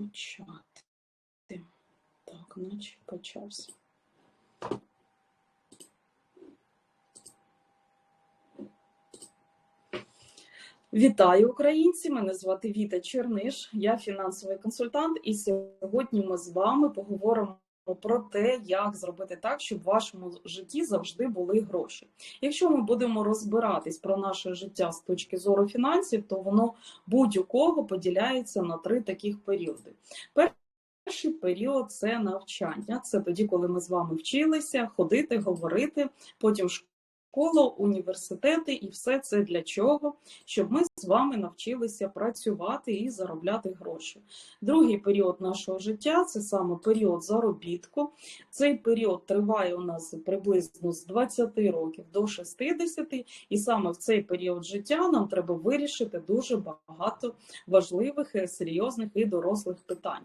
Почати. Так, наче почався. Вітаю українці! Мене звати Віта Черниш, я фінансовий консультант, і сьогодні ми з вами поговоримо про те, як зробити так, щоб в вашому житті завжди були гроші. Якщо ми будемо розбиратись про наше життя з точки зору фінансів, то воно будь-якого кого поділяється на три таких періоди. Перший період це навчання. Це тоді, коли ми з вами вчилися ходити, говорити, потім школу, університети, і все це для чого? Щоб ми з вами навчилися працювати і заробляти гроші. Другий період нашого життя це саме період заробітку. Цей період триває у нас приблизно з 20 років до 60, і саме в цей період життя нам треба вирішити дуже багато важливих, серйозних і дорослих питань.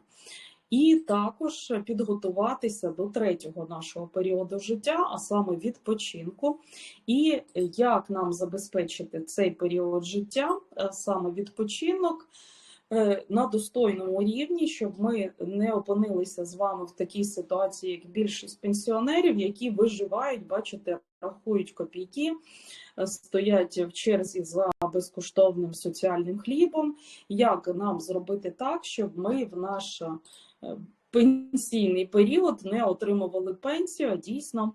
І також підготуватися до третього нашого періоду життя, а саме відпочинку, і як нам забезпечити цей період життя, саме відпочинок на достойному рівні, щоб ми не опинилися з вами в такій ситуації, як більшість пенсіонерів, які виживають, бачите, рахують копійки, стоять в черзі за безкоштовним соціальним хлібом. Як нам зробити так, щоб ми в наш пенсійний період не отримували пенсію, а дійсно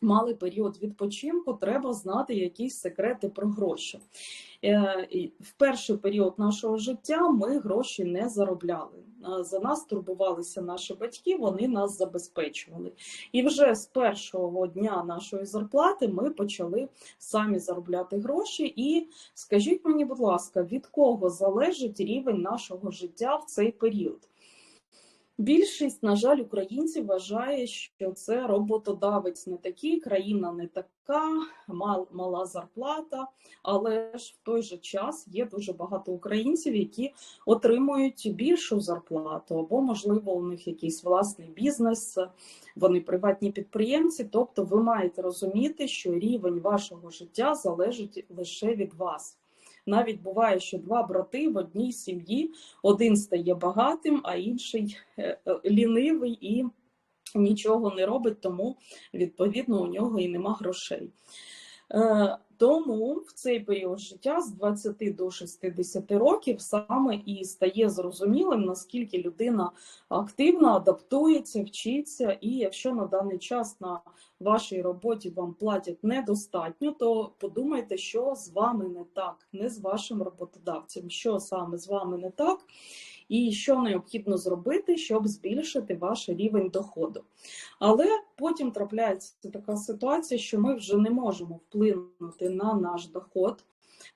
мали період відпочинку, треба знати якісь секрети про гроші. В перший період нашого життя ми гроші не заробляли. За нас турбувалися наші батьки, вони нас забезпечували. І вже з першого дня нашої зарплати ми почали самі заробляти гроші. І скажіть мені, будь ласка, від кого залежить рівень нашого життя в цей період? Більшість, на жаль, українців вважає, що це роботодавець не такий, країна не така, мал, мала зарплата, але ж в той же час є дуже багато українців, які отримують більшу зарплату, або, можливо, у них якийсь власний бізнес, вони приватні підприємці. Тобто, ви маєте розуміти, що рівень вашого життя залежить лише від вас. Навіть буває, що два брати в одній сім'ї один стає багатим, а інший е, е, лінивий і нічого не робить, тому відповідно у нього і нема грошей. Тому в цей період життя з 20 до 60 років саме і стає зрозумілим, наскільки людина активно адаптується, вчиться, і якщо на даний час на вашій роботі вам платять недостатньо, то подумайте, що з вами не так, не з вашим роботодавцем, що саме з вами не так і що необхідно зробити, щоб збільшити ваш рівень доходу. Але потім трапляється така ситуація, що ми вже не можемо вплинути на наш доход,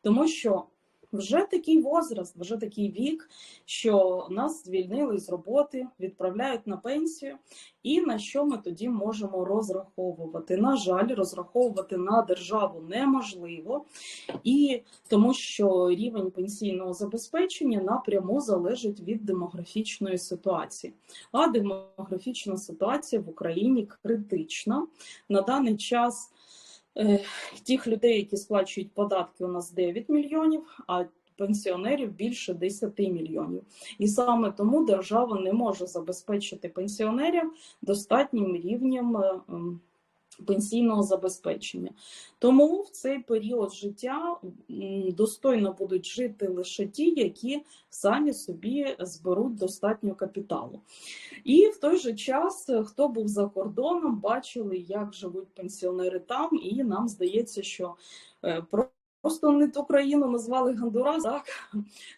тому що вже такий возраст, вже такий вік, що нас звільнили з роботи, відправляють на пенсію, і на що ми тоді можемо розраховувати? На жаль, розраховувати на державу неможливо, і тому що рівень пенсійного забезпечення напряму залежить від демографічної ситуації. А демографічна ситуація в Україні критична на даний час. Тих людей, які сплачують податки, у нас 9 мільйонів, а пенсіонерів більше 10 мільйонів. І саме тому держава не може забезпечити пенсіонерів достатнім рівнем пенсійного забезпечення. Тому в цей період життя достойно будуть жити лише ті, які самі собі зберуть достатньо капіталу. І в той же час, хто був за кордоном, бачили, як живуть пенсіонери там, і нам здається, що е, Просто не ту країну назвали Гондурас, так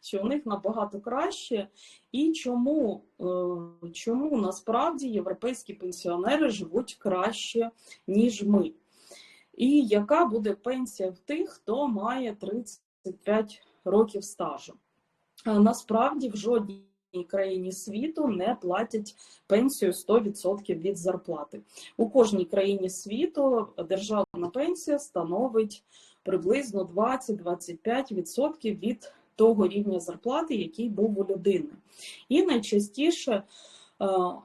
що у них набагато краще. І чому е, чому насправді європейські пенсіонери живуть краще, ніж ми? І яка буде пенсія в тих, хто має 35 років стажу? Насправді в жодній країні світу не платять пенсію 100% від зарплати. У кожній країні світу державна пенсія становить приблизно 20-25% від того рівня зарплати, який був у людини. І найчастіше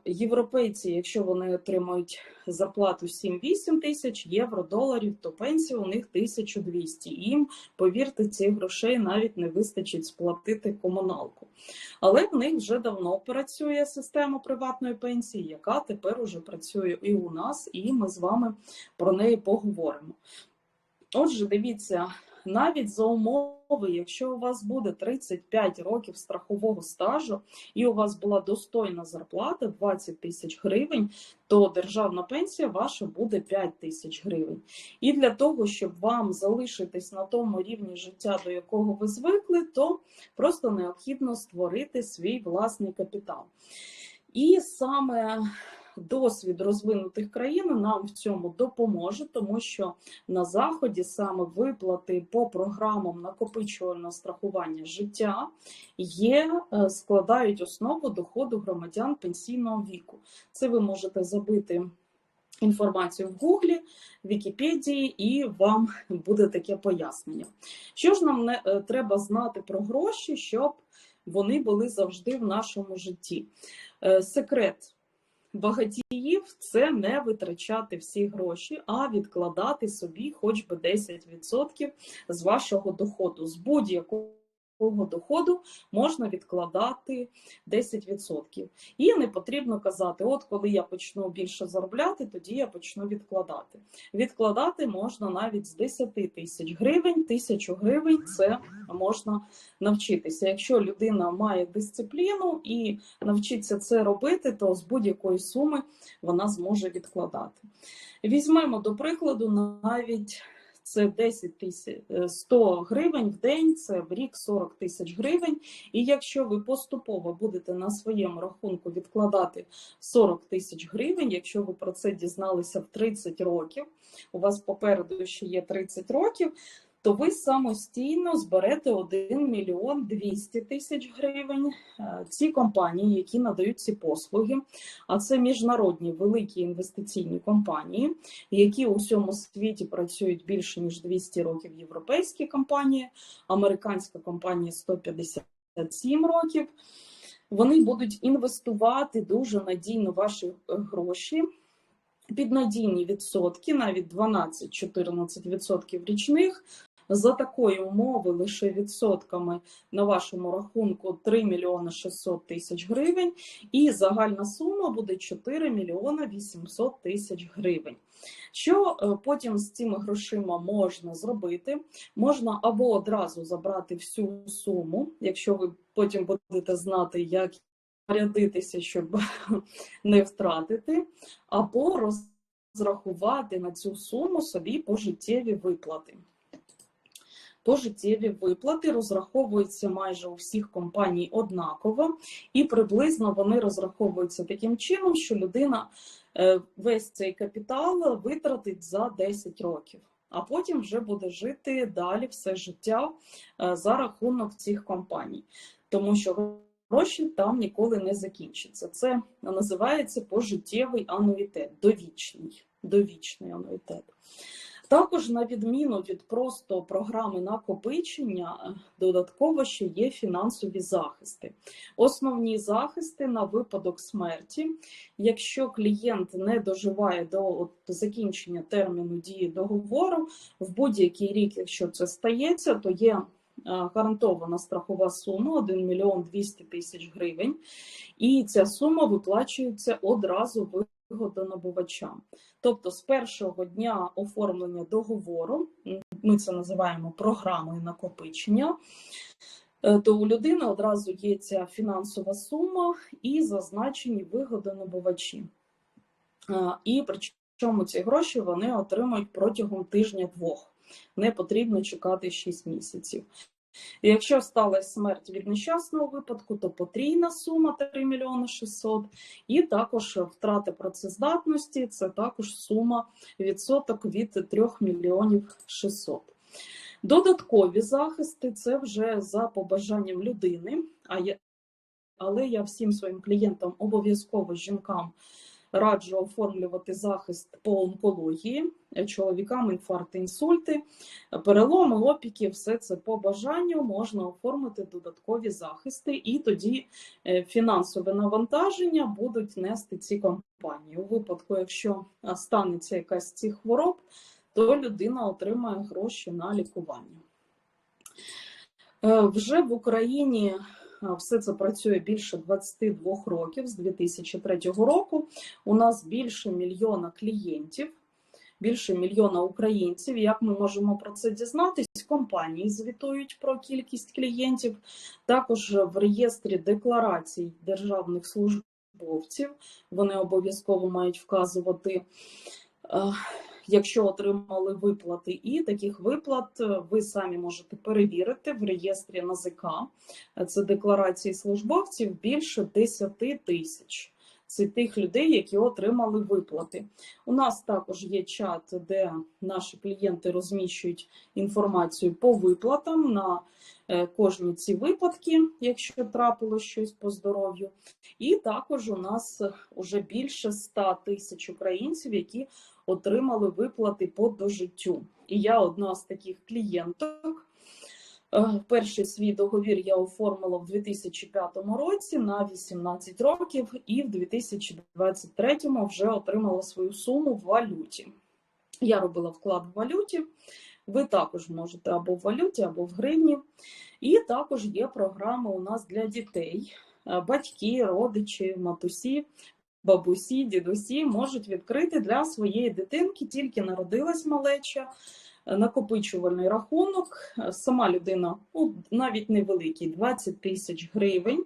Європейці, якщо вони отримують зарплату 7-8 тисяч євро, доларів, то пенсія у них 1200. Їм, повірте, цих грошей навіть не вистачить сплатити комуналку. Але в них вже давно працює система приватної пенсії, яка тепер уже працює і у нас, і ми з вами про неї поговоримо. Отже, дивіться, навіть за умови, якщо у вас буде 35 років страхового стажу і у вас була достойна зарплата 20 тисяч гривень, то державна пенсія ваша буде 5 тисяч гривень. І для того, щоб вам залишитись на тому рівні життя, до якого ви звикли, то просто необхідно створити свій власний капітал. І саме досвід розвинутих країн нам в цьому допоможе, тому що на заході саме виплати по програмам накопичувального страхування життя є, е, складають основу доходу громадян пенсійного віку. Це ви можете забити. Інформацію в Гуглі, Вікіпедії, і вам буде таке пояснення. Що ж нам не е, треба знати про гроші, щоб вони були завжди в нашому житті? Е, секрет багатіїв це не витрачати всі гроші, а відкладати собі хоч би 10% з вашого доходу з будь-якого доходу можна відкладати 10%. І не потрібно казати, от коли я почну більше заробляти, тоді я почну відкладати. Відкладати можна навіть з 10 тисяч гривень, тисячу гривень це можна навчитися. Якщо людина має дисципліну і навчиться це робити, то з будь-якої суми вона зможе відкладати. Візьмемо до прикладу навіть це 10 тисяч 100 гривень в день, це в рік 40 тисяч гривень. І якщо ви поступово будете на своєму рахунку відкладати 40 тисяч гривень, якщо ви про це дізналися в 30 років, у вас попереду ще є 30 років то ви самостійно зберете 1 мільйон 200 тисяч гривень. Е, ці компанії, які надають ці послуги, а це міжнародні великі інвестиційні компанії, які у всьому світі працюють більше ніж 200 років. Європейські компанії, американська компанія 157 років. Вони будуть інвестувати дуже надійно ваші гроші під надійні відсотки, навіть 12-14% річних. За такої умови лише відсотками на вашому рахунку 3 мільйони 600 тисяч гривень, і загальна сума буде 4 мільйони 800 тисяч гривень. Що е, потім з цими грошима можна зробити? Можна або одразу забрати всю суму, якщо ви потім будете знати, як рядитися, щоб не втратити, або розрахувати на цю суму собі пожиттєві виплати. Пожиттєві виплати розраховуються майже у всіх компаній однаково, і приблизно вони розраховуються таким чином, що людина е, весь цей капітал витратить за 10 років, а потім вже буде жити далі все життя е, за рахунок цих компаній. Тому що гроші там ніколи не закінчаться. Це називається пожиттєвий ануїтет, довічний, довічний ануїтет. Також, на відміну від просто програми накопичення, додатково ще є фінансові захисти. Основні захисти на випадок смерті. Якщо клієнт не доживає до закінчення терміну дії договору, в будь-який рік, якщо це стається, то є гарантована страхова сума 1 мільйон 200 тисяч гривень, і ця сума виплачується одразу вигодонабувачам. Тобто з першого дня оформлення договору, ми це називаємо програмою накопичення, е, то у людини одразу є ця фінансова сума і зазначені вигодонабувачі. І причому ці гроші вони отримують протягом тижня-двох. Не потрібно чекати 6 місяців. Якщо сталася смерть від нещасного випадку, то потрійна сума 3 мільйони 600, і також втрати працездатності це також сума відсоток від 3 мільйонів 600. Додаткові захисти це вже за побажанням людини. А але я всім своїм клієнтам обов'язково жінкам раджу оформлювати захист по онкології, е, чоловікам інфаркти, інсульти, переломи, опіки, все це по бажанню можна оформити додаткові захисти, і тоді е, фінансове навантаження будуть нести ці компанії. У випадку, якщо станеться якась з цих хвороб, то людина отримає гроші на лікування. Е, вже в Україні все це працює більше 22 років з 2003 року. У нас більше мільйона клієнтів, більше мільйона українців. Як ми можемо про це дізнатись? Компанії звітують про кількість клієнтів, також в реєстрі декларацій державних службовців вони обов'язково мають вказувати. Якщо отримали виплати, і таких виплат е, ви самі можете перевірити в реєстрі НАЗК. Це декларації службовців більше 10 тисяч. Це тих людей, які отримали виплати. У нас також є чат, де наші клієнти розміщують інформацію по виплатам на е, кожні ці випадки, якщо трапило щось по здоров'ю. І також у нас вже більше 100 тисяч українців, які отримали виплати по дожиттю. І я одна з таких клієнток. Е, перший свій договір я оформила в 2005 році на 18 років, і в 2023 вже отримала свою суму в валюті. Я робила вклад в валюті. Ви також можете або в валюті, або в гривні. І також є програма у нас для дітей. Е, батьки, родичі, матусі бабусі, дідусі можуть відкрити для своєї дитинки, тільки народилась малеча, е, накопичувальний рахунок. Е, сама людина, ну, навіть невеликий, 20 тисяч гривень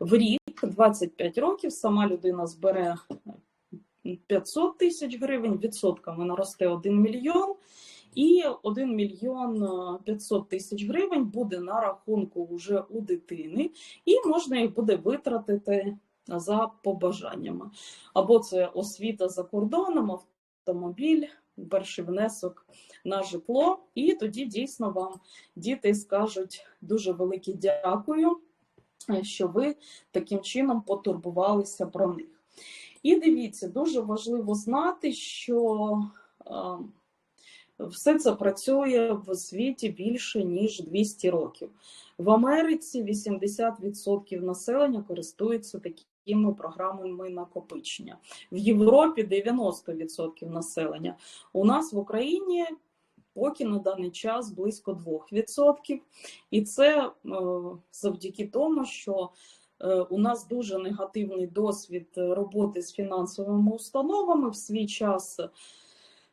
в рік, 25 років. Сама людина збере 500 тисяч гривень, відсотками наросте 1 мільйон. І 1 мільйон 500 тисяч гривень буде на рахунку вже у дитини, і можна їх буде витратити за побажаннями. Або це освіта за кордоном, автомобіль, перший внесок на житло, і тоді дійсно вам діти скажуть дуже велике дякую, що ви таким чином потурбувалися про них. І дивіться, дуже важливо знати, що все це працює в світі більше ніж 200 років. В Америці 80% населення користуються такими такими програмами накопичення. В Європі 90% населення. У нас в Україні поки на даний час близько 2%. І це е, завдяки тому, що е, у нас дуже негативний досвід роботи з фінансовими установами в свій час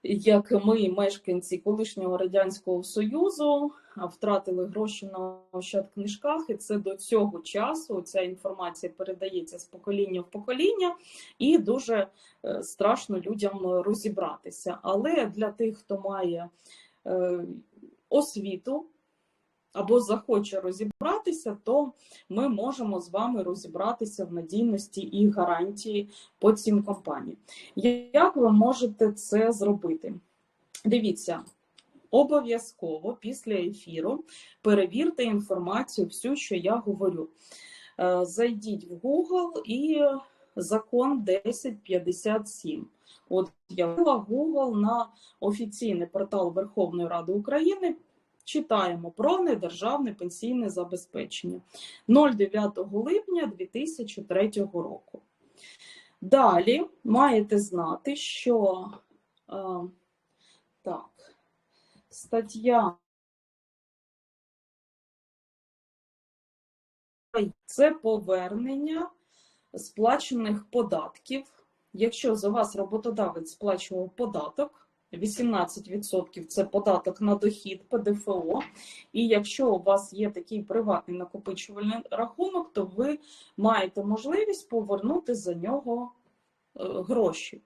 як ми, мешканці колишнього радянського союзу, втратили гроші на ощадкнижках, і це до цього часу ця інформація передається з покоління в покоління, і дуже е, страшно людям розібратися. Але для тих, хто має е, освіту або захоче розібратися, то ми можемо з вами розібратися в надійності і гарантії по цим компаніям. Як ви можете це зробити? Дивіться. Обов'язково після ефіру перевірте інформацію, всю, що я говорю. Е, зайдіть в Google і закон 1057. От я ввела Google на офіційний портал Верховної Ради України читаємо про недержавне пенсійне забезпечення 09 липня 2003 року. Далі маєте знати, що а, так, стаття це повернення сплачених податків. Якщо за вас роботодавець сплачував податок, 18% це податок на дохід ПДФО. І якщо у вас є такий приватний накопичувальний рахунок, то ви маєте можливість повернути за нього е, гроші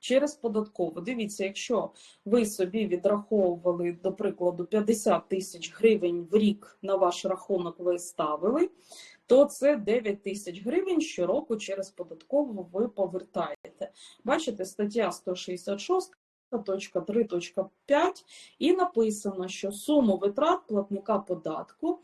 через податкову. Дивіться, якщо ви собі відраховували, до прикладу, 50 тисяч гривень в рік на ваш рахунок ви ставили, то це 9 тисяч гривень щороку через податкову ви повертаєте. Бачите, стаття 166 3.5 і написано, що суму витрат платника податку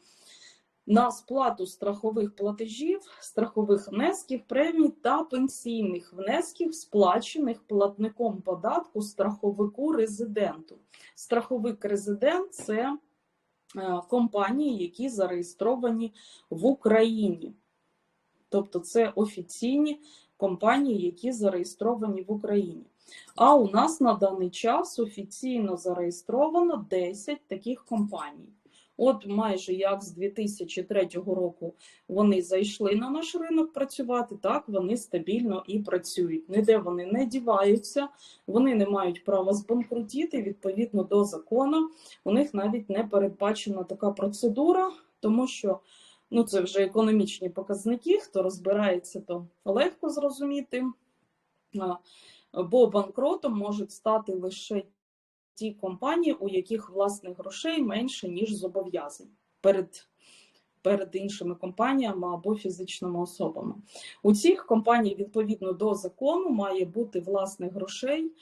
на сплату страхових платежів, страхових внесків, премій та пенсійних внесків, сплачених платником податку страховику резиденту. Страховик резидент це е, компанії, які зареєстровані в Україні. Тобто це офіційні компанії, які зареєстровані в Україні. А у нас на даний час офіційно зареєстровано 10 таких компаній. От майже як з 2003 року вони зайшли на наш ринок працювати, так вони стабільно і працюють. Ніде вони не діваються, вони не мають права збанкрутіти відповідно до закону. У них навіть не передбачена така процедура, тому що ну це вже економічні показники. Хто розбирається, то легко зрозуміти. Бо банкротом можуть стати лише ті компанії, у яких власних грошей менше, ніж зобов'язань перед перед іншими компаніями або фізичними особами. У цих компаній, відповідно до закону, має бути власних грошей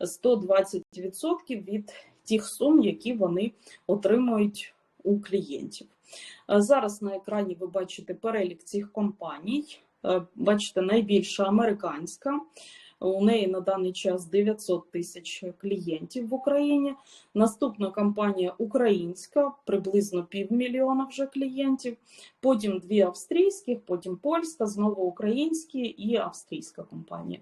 120% від тих сум, які вони отримують у клієнтів. Зараз на екрані ви бачите перелік цих компаній. Бачите, найбільша американська. У неї на даний час 900 тисяч клієнтів в Україні. Наступна компанія українська, приблизно півмільйона вже клієнтів. Потім дві австрійських, потім польська, знову українські і австрійська компанія.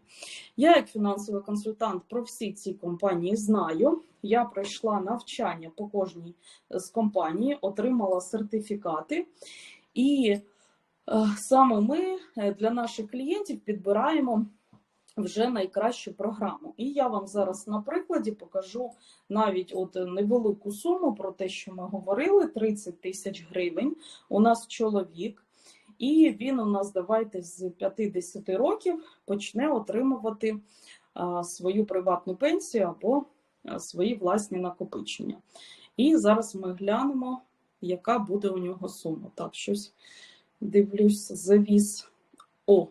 Я, як фінансовий консультант, про всі ці компанії знаю. Я пройшла навчання по кожній з компаній, отримала сертифікати. І е, саме ми е, для наших клієнтів підбираємо вже найкращу програму. І я вам зараз на прикладі покажу навіть от невелику суму про те, що ми говорили: 30 тисяч гривень. У нас чоловік, і він у нас, давайте з 50 років почне отримувати свою приватну пенсію або свої власні накопичення. І зараз ми глянемо, яка буде у нього сума. Так, щось дивлюсь, завіс. О,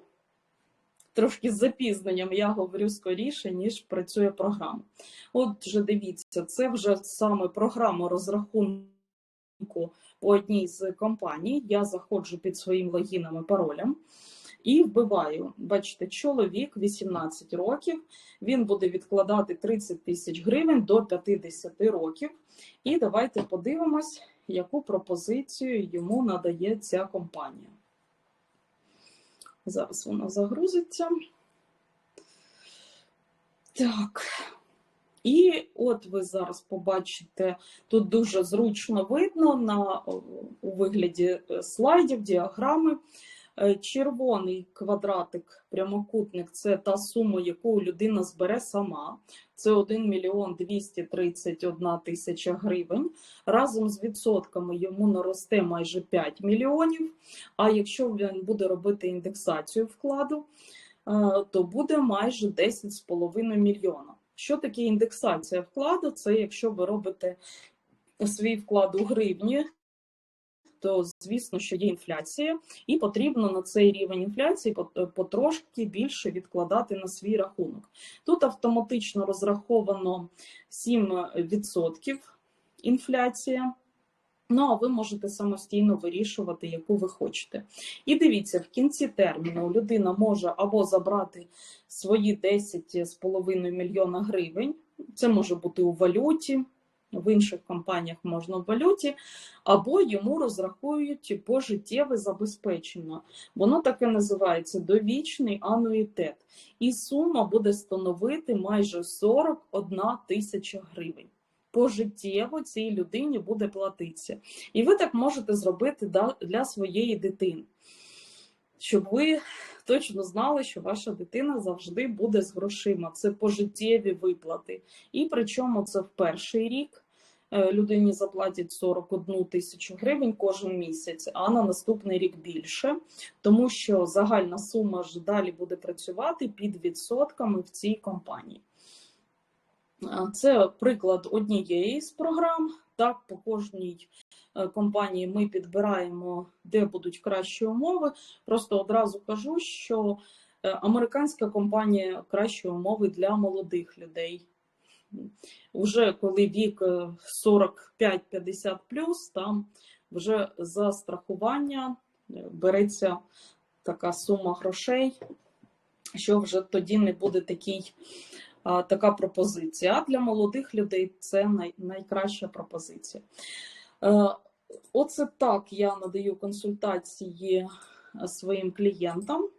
трошки з запізненням я говорю скоріше, ніж працює програма. От вже дивіться, це вже саме програма розрахунку по одній з компаній. Я заходжу під своїм логіном і паролем. І вбиваю, бачите, чоловік 18 років, він буде відкладати 30 тисяч гривень до 50 років. І давайте подивимось, яку пропозицію йому надає ця компанія. Зараз вона загрузиться. Так. І от ви зараз побачите, тут дуже зручно видно на, у вигляді е, слайдів, діаграми. Е, червоний квадратик, прямокутник це та сума, яку людина збере сама. Це 1 мільйон 231 тисяча гривень. Разом з відсотками йому наросте майже 5 мільйонів. А якщо він буде робити індексацію вкладу, е, то буде майже 10,5 мільйона. Що таке індексація вкладу? Це якщо ви робите свій вклад у гривні, то звісно, що є інфляція, і потрібно на цей рівень інфляції потрошки більше відкладати на свій рахунок. Тут автоматично розраховано 7% інфляція. Ну, а ви можете самостійно вирішувати, яку ви хочете. І дивіться, в кінці терміну людина може або забрати свої 10,5 мільйона гривень, це може бути у валюті, в інших компаніях можна в валюті, або йому розрахують пожиттєве забезпечення. Воно таке називається довічний ануїтет. І сума буде становити майже 41 тисяча гривень. Пожиттєво цій людині буде платитися. І ви так можете зробити для своєї дитини, щоб ви точно знали, що ваша дитина завжди буде з грошима. Це пожиттєві виплати. І причому це в перший рік е, людині заплатять 41 тисячу гривень кожен місяць, а на наступний рік більше, тому що загальна сума ж далі буде працювати під відсотками в цій компанії. Це приклад однієї з програм. Так, по кожній е, компанії ми підбираємо, де будуть кращі умови. Просто одразу кажу, що е, американська компанія кращі умови для молодих людей. Уже коли вік 45-50, е, там вже за страхування береться така сума грошей, що вже тоді не буде такий, така пропозиція. Для молодих людей це най, найкраща пропозиція. Е, Оце так я надаю консультації своїм клієнтам.